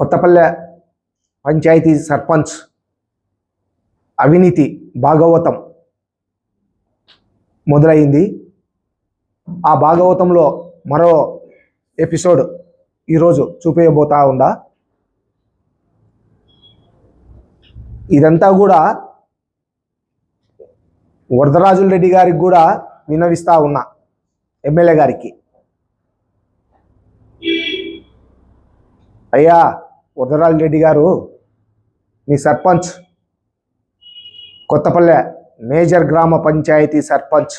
కొత్తపల్లె పంచాయతీ సర్పంచ్ అవినీతి భాగవతం మొదలైంది. ఆ భాగవతంలో మరో ఎపిసోడ్ ఈరోజు చూపించబోతా ఉందా ఇదంతా కూడా వరదరాజుల రెడ్డి గారికి కూడా వినవిస్తా ఉన్నా ఎమ్మెల్యే గారికి. అయ్యా వరదరాజు రెడ్డి గారు మీ సర్పంచ్ కొత్తపల్లె మేజర్ గ్రామ పంచాయతీ సర్పంచ్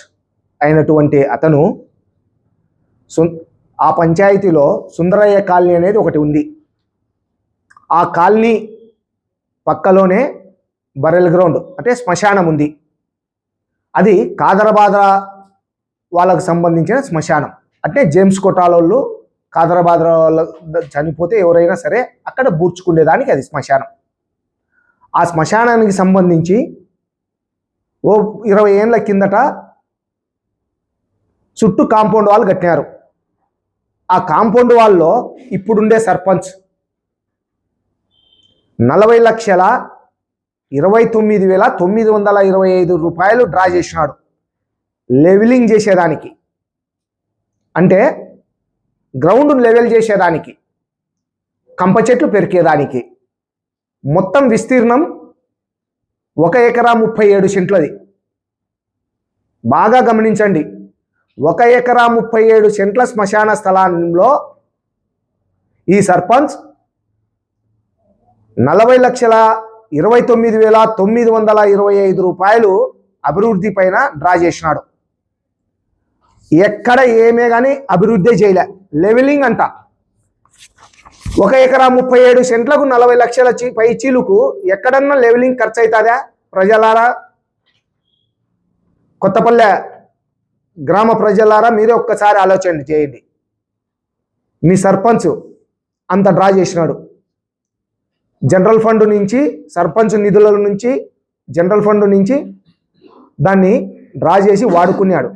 అయినటువంటి అతను సు ఆ పంచాయతీలో సుందరయ్య కాలనీ అనేది ఒకటి ఉంది. ఆ కాలనీ పక్కలోనే బరెల్ గ్రౌండ్ అంటే శ్మశానం ఉంది. అది కాదరబాద వాళ్ళకు సంబంధించిన శ్మశానం. అంటే జేమ్స్ కొట్టాలోళ్ళు కాదరాబాద్ వాళ్ళ చనిపోతే ఎవరైనా సరే అక్కడ బూర్చుకునేదానికి అది శ్మశానం. ఆ శ్మశానానికి సంబంధించి ఓ ఇరవై ఏళ్ళ కిందట చుట్టూ కాంపౌండ్ వాళ్ళు కట్టినారు. ఆ కాంపౌండ్ వాళ్ళలో ఇప్పుడుండే సర్పంచ్ నలభై లక్షల ఇరవై తొమ్మిది వేల తొమ్మిది వందల ఇరవై ఐదు రూపాయలు డ్రా చేసినాడు. లెవెలింగ్ చేసేదానికి. అంటే గ్రౌండ్ లెవెల్ చేసేదానికి కంప చెట్లు పెరికేదానికి మొత్తం విస్తీర్ణం ఒక ఎకరా ముప్పై ఏడు సెంట్లది. బాగా గమనించండి ఒక ఎకరా ముప్పై ఏడు సెంట్ల శ్మశాన స్థలంలో ఈ సర్పంచ్ నలభై లక్షల ఇరవై తొమ్మిది వేల తొమ్మిది వందల ఇరవై ఐదు రూపాయలు అభివృద్ధి పైన డ్రా చేసినాడు. ఎక్కడ ఏమే కానీ అభివృద్ధి చేయలే. లెవెలింగ్ అంట ఒక ఎకరా ముప్పై ఏడు సెంట్లకు నలభై లక్షల చి- పై చీలుకు ఎక్కడన్నా లెవెలింగ్ ఖర్చు అవుతుందా ప్రజలారా? కొత్తపల్లె గ్రామ ప్రజలారా మీరే ఒక్కసారి ఆలోచన చేయండి. మీ సర్పంచ్ అంత డ్రా చేసినాడు. జనరల్ ఫండ్ నుంచి సర్పంచ్ నిధుల నుంచి జనరల్ ఫండ్ నుంచి దాన్ని డ్రా చేసి వాడుకున్నాడు.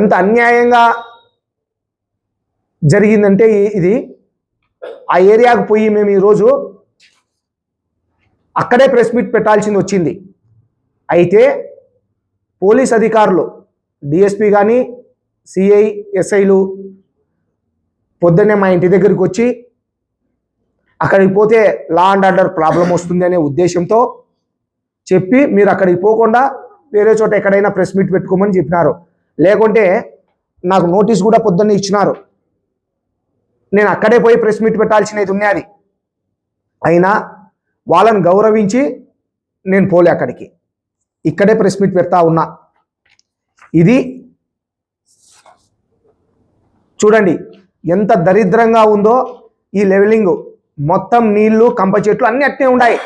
ఎంత అన్యాయంగా జరిగిందంటే ఇది ఆ ఏరియాకు పోయి మేము ఈరోజు అక్కడే ప్రెస్ మీట్ పెట్టాల్సింది వచ్చింది. అయితే పోలీస్ అధికారులు డిఎస్పి కానీ సిఐ ఎస్ఐలు పొద్దున్నే మా ఇంటి దగ్గరికి వచ్చి అక్కడికి పోతే లా అండ్ ఆర్డర్ ప్రాబ్లం వస్తుంది అనే ఉద్దేశంతో చెప్పి మీరు అక్కడికి పోకుండా వేరే చోట ఎక్కడైనా ప్రెస్ మీట్ పెట్టుకోమని చెప్పినారు. లేకుంటే నాకు నోటీస్ కూడా పొద్దున్నే ఇచ్చినారు. నేను అక్కడే పోయి ప్రెస్ మీట్ పెట్టాల్సినది ఉన్నది. అయినా వాళ్ళని గౌరవించి నేను పోలే అక్కడికి. ఇక్కడే ప్రెస్ మీట్ పెడతా ఉన్నా. ఇది చూడండి ఎంత దరిద్రంగా ఉందో ఈ లెవెలింగ్. మొత్తం నీళ్ళు కంప చెట్లు అన్ని అట్నే ఉన్నాయి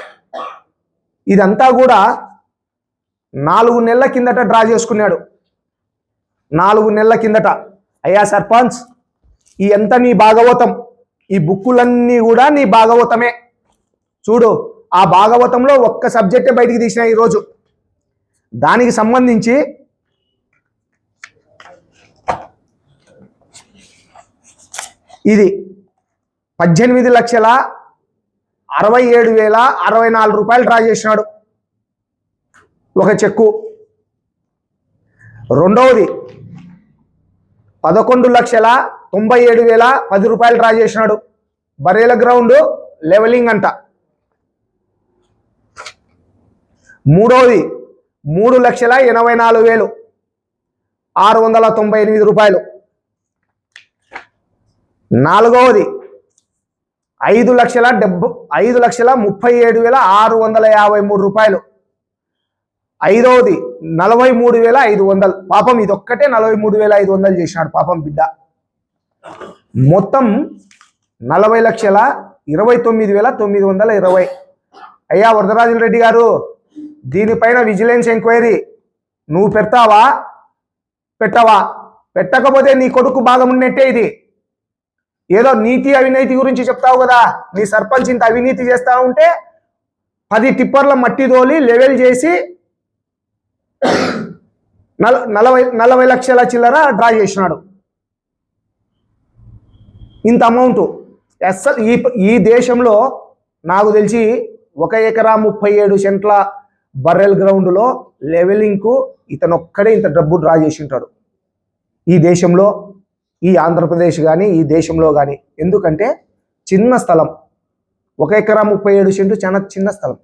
ఇదంతా కూడా నాలుగు నెలల కిందట డ్రా చేసుకున్నాడు. నాలుగు నెలల కిందట. అయ్యా సర్పంచ్ ఈ ఎంత నీ భాగవతం? ఈ బుక్కులన్నీ కూడా నీ భాగవతమే. చూడు ఆ భాగవతంలో ఒక్క సబ్జెక్టే బయటికి తీసిన ఈరోజు. దానికి సంబంధించి ఇది పద్దెనిమిది లక్షల అరవై ఏడు వేల అరవై నాలుగు రూపాయలు డ్రా చేసినాడు. ఒక చెక్కు. రెండవది పదకొండు లక్షల తొంభై ఏడు వేల పది రూపాయలు డ్రా చేసినాడు. బరేల గ్రౌండ్ లెవెలింగ్ అంట. మూడవది మూడు లక్షల ఎనభై నాలుగు వేలు ఆరు వందల తొంభై ఎనిమిది రూపాయలు. నాలుగవది ఐదు లక్షల డెబ్బ ఐదు లక్షల ముప్పై ఏడు వేల ఆరు వందల యాభై మూడు రూపాయలు. ఐదవది నలభై మూడు వేల ఐదు వందలు. పాపం ఇదొక్కటే నలభై మూడు వేల ఐదు వందలు చేసినాడు పాపం బిడ్డ. మొత్తం నలభై లక్షల ఇరవై తొమ్మిది వేల తొమ్మిది వందల ఇరవై. అయ్యా వరదరాజుల రెడ్డి గారు దీనిపైన విజిలెన్స్ ఎంక్వైరీ. నువ్వు పెడతావా? పెట్టవా? పెట్టకపోతే నీ కొడుకు భాగం ఉన్నట్టే ఇది. ఏదో నీతి అవినీతి గురించి చెప్తావు కదా. నీ సర్పంచ్ ఇంత అవినీతి చేస్తా ఉంటే పది టిప్పర్ల మట్టి తోలి లెవెల్ చేసి నల నలభై నలభై లక్షల చిల్లర డ్రా చేసినాడు. ఇంత అమౌంట్. అస్సలు ఈ ఈ దేశంలో నాకు తెలిసి ఒక ఎకరా ముప్పై ఏడు సెంట్ల బర్రెల్ గ్రౌండ్లో లెవెలింగ్కు ఇతను ఒక్కడే ఇంత డబ్బు డ్రా చేసి ఉంటాడు ఈ దేశంలో ఈ ఆంధ్రప్రదేశ్ కానీ ఈ దేశంలో కానీ ఎందుకంటే చిన్న స్థలం. ఒక ఎకరా ముప్పై ఏడు సెంట్లు చాలా చిన్న స్థలం.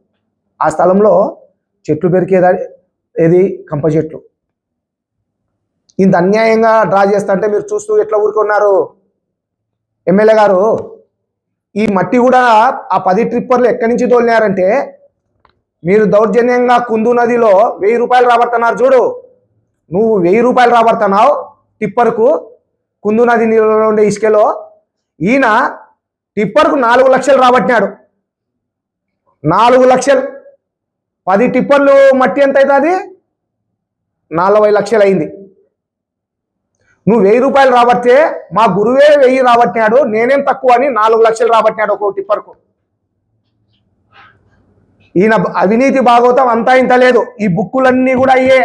ఆ స్థలంలో చెట్లు పెరికేదా ఏది? కంప చెట్లు ఇంత అన్యాయంగా డ్రా చేస్తుంటే మీరు చూస్తూ ఎట్లా ఊరుకున్నారు? ఎమ్మెల్యే గారు ఈ మట్టి కూడా ఆ పది ట్రిప్పర్లు ఎక్కడి నుంచి తోలినారంటే మీరు దౌర్జన్యంగా కుందు నదిలో వెయ్యి రూపాయలు రాబడుతున్నారు చూడు. నువ్వు వెయ్యి రూపాయలు రాబడుతున్నావు టిప్పర్కు కుందు నది నీళ్ళలో ఉండే ఇసుకలో. ఈయన టిప్పర్కు నాలుగు లక్షలు రాబట్టినాడు. నాలుగు లక్షలు. పది టిప్పర్లు మట్టి ఎంత అవుతుంది నలభై లక్షలు అయింది నువ్వు వెయ్యి రూపాయలు రాబట్టే మా గురువే వెయ్యి రాబట్టినాడు నేనేం తక్కువ అని నాలుగు లక్షలు రాబట్టినాడు ఒక టిప్పర్కు. ఈయన అవినీతి భాగవతం అంతా ఇంత లేదు. ఈ బుక్కులన్నీ కూడా అయ్యే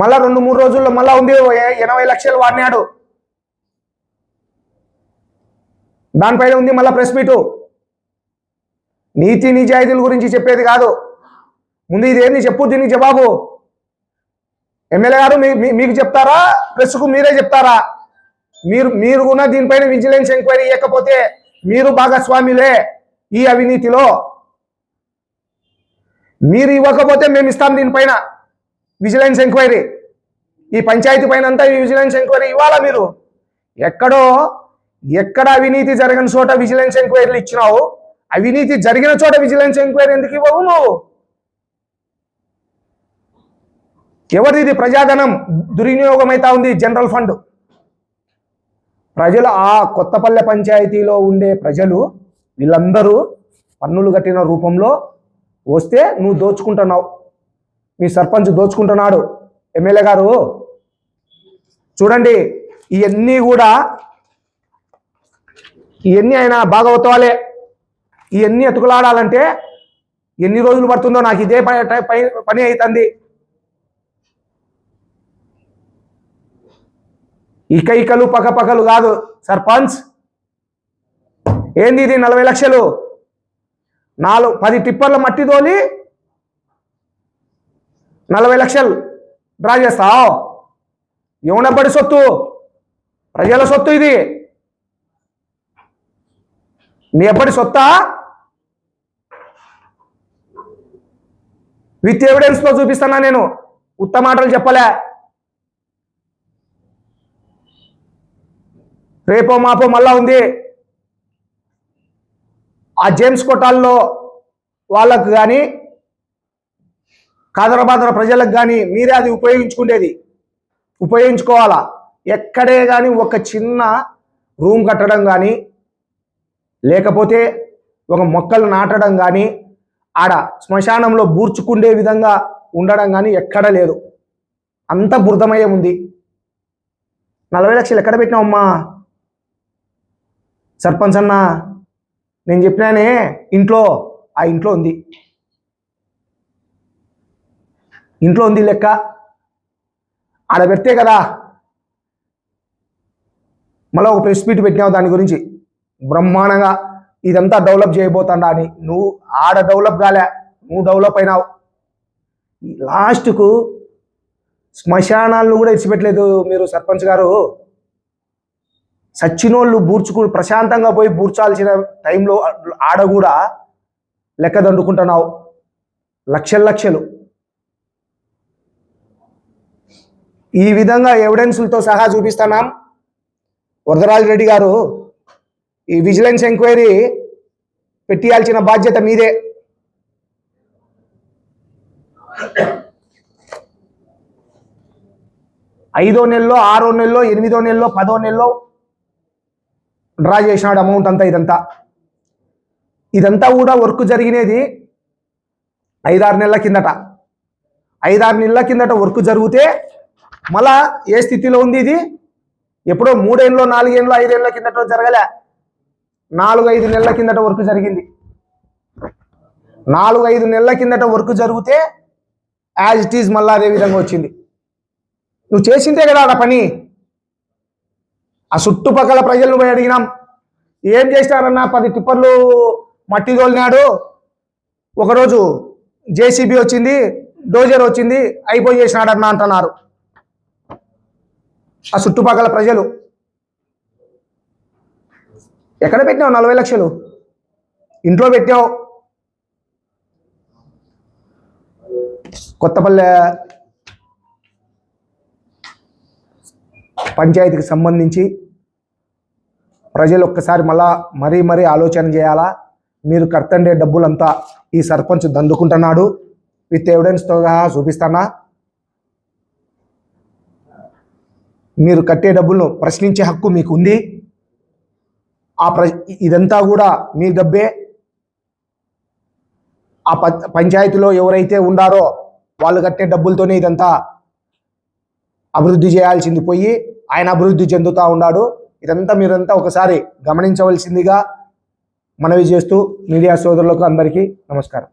మళ్ళా రెండు మూడు రోజుల్లో మళ్ళా ఉంది ఎనభై లక్షలు వాడినాడు. దానిపైన ఉంది మళ్ళా ప్రెస్ మీటు. నీతి నిజాయితీల గురించి చెప్పేది కాదు. ముందు ఇదేంది చెప్పు దీనికి జవాబు. ఎమ్మెల్యే గారు మీ- మీకు చెప్తారా? ప్రెస్కు మీరే చెప్తారా? మీరు మీరు కూడా దీనిపైన విజిలెన్స్ ఎంక్వైరీ ఇవ్వకపోతే మీరు భాగస్వామిలే ఈ అవినీతిలో. మీరు ఇవ్వకపోతే మేము ఇస్తాం దీనిపైన విజిలెన్స్ ఎంక్వైరీ. ఈ పంచాయతీ పైన అంతా ఈ విజిలెన్స్ ఎంక్వైరీ ఇవ్వాలా మీరు? ఎక్కడో ఎక్కడ అవినీతి జరగని చోట విజిలెన్స్ ఎంక్వైరీలు ఇచ్చినావు? అవినీతి జరిగిన చోట విజిలెన్స్ ఎంక్వైరీ ఎందుకు ఇవ్వవు నువ్వు? ఎవరిది ప్రజాధనం దుర్వినియోగం అవుతా ఉంది జనరల్ ఫండ్. ప్రజలు ఆ కొత్తపల్లె పంచాయతీలో ఉండే ప్రజలు వీళ్ళందరూ పన్నులు కట్టిన రూపంలో వస్తే నువ్వు దోచుకుంటున్నావు. మీ సర్పంచ్ దోచుకుంటున్నాడు. ఎమ్మెల్యే గారు చూడండి ఇవన్నీ కూడా ఇవన్నీ ఆయన భాగవతాలే. ఇవన్నీ ఎతుకులాడాలంటే ఎన్ని రోజులు పడుతుందో నాకు ఇదే పని అవుతుంది ఇకైకలు పకపకలు కాదు సర్పంచ్. ఏంది ఇది నలభై లక్షలు? నాలుగు పది టిప్పర్ల మట్టి తోలి నలభై లక్షలు డ్రా చేస్తావు? ఎవనబ్బడి సొత్తు. ప్రజల సొత్తు ఇది. నీ ఎప్పటి సొత్తా? విత్ ఎవిడెన్స్తో చూపిస్తున్నా నేను? ఉత్త మాటలు చెప్పలే. రేపో మాపో మళ్ళా ఉంది. ఆ జేమ్స్ కొట్టాల్లో వాళ్ళకు కానీ కాదరబాదర ప్రజలకు కానీ మీరే అది ఉపయోగించుకునేది. ఉపయోగించుకోవాలా? ఎక్కడే కానీ ఒక చిన్న రూమ్ కట్టడం కానీ లేకపోతే ఒక మొక్కలు నాటడం కానీ ఆడ శ్మశానంలో బూర్చుకుండే విధంగా ఉండడం కానీ ఎక్కడ లేదు. అంత బురదమయ్యే ఉంది. నలభై లక్షలు ఎక్కడ పెట్టినావమ్మా? సర్పంచ్ అన్న నేను చెప్పినానే ఇంట్లో ఆ ఇంట్లో ఉంది. ఇంట్లో ఉంది లెక్క. ఆడ పెడితే కదా. మళ్ళీ ఒక ప్రెస్ మీట్ పెట్టినావు దాని గురించి. బ్రహ్మాండంగా. ఇదంతా డెవలప్ చేయబోతాడా అని. నువ్వు ఆడ డెవలప్ కాలే నువ్వు డెవలప్ అయినావు. లాస్ట్కు శ్మశానాలను కూడా ఇచ్చిపెట్టలేదు మీరు సర్పంచ్ గారు. సచ్చినోళ్ళు బూర్చుకు ప్రశాంతంగా పోయి బూర్చాల్సిన టైంలో ఆడ కూడా లెక్క దండుకుంటున్నావు. లక్షలు లక్షలు. ఈ విధంగా ఎవిడెన్సులతో సహా చూపిస్తున్నాం. వరదరాజు రెడ్డి గారు ఈ విజిలెన్స్ ఎంక్వైరీ పెట్టియాల్సిన బాధ్యత మీదే. ఐదో నెలలో ఆరో నెలలో ఎనిమిదో నెలలో పదో నెలలో డ్రా చేసినాడు అమౌంట్ అంతా ఇదంతా. ఇదంతా కూడా వర్క్ జరిగినది ఐదారు నెలల కిందట. ఐదారు నెలల కిందట వర్క్ జరిగితే మళ్ళా ఏ స్థితిలో ఉంది ఇది? ఎప్పుడో మూడేళ్ళలో నాలుగేళ్ళలో ఐదేళ్ళ కిందట జరగలే. నాలుగు ఐదు నెలల కిందట వర్క్ జరిగింది. నాలుగు ఐదు నెలల కిందట వర్క్ జరిగితే యాజ్ ఇట్ ఈజ్ మళ్ళీ అదే విధంగా వచ్చింది. నువ్వు చేసిందే కదా ఆ పని? ఆ చుట్టుపక్కల ప్రజలను పోయి అడిగినాం. ఏం చేసినారన్నా పది టిప్పర్లు మట్టి తోలినాడు. ఒకరోజు జేసీబీ వచ్చింది డోజర్ వచ్చింది అయిపోయి చేసినాడన్నా అంటున్నారు. ఆ చుట్టుపక్కల ప్రజలు. ఎక్కడ పెట్టినావు నలభై లక్షలు? ఇంట్లో పెట్టావు కొత్తపల్లె పంచాయతీకి సంబంధించి ప్రజలు ఒక్కసారి మళ్ళా మరీ మరీ ఆలోచన చేయాలా? మీరు కర్తండే డబ్బులంతా ఈ సర్పంచ్ దందుకుంటున్నాడు విత్ ఎవిడెన్స్తో చూపిస్తానా? మీరు కట్టే డబ్బులను ప్రశ్నించే హక్కు మీకు ఉంది ఆ ప్ర ఇదంతా కూడా మీ డబ్బే ఆ ప- పంచాయతీలో ఎవరైతే ఉండారో వాళ్ళు కట్టే డబ్బులతోనే ఇదంతా అభివృద్ధి చేయాల్సింది పోయి ఆయన అభివృద్ధి చెందుతూ ఉన్నాడు. ఇదంతా మీరంతా ఒకసారి గమనించవలసిందిగా మనవి చేస్తూ మీడియా సోదరులకు అందరికీ నమస్కారం.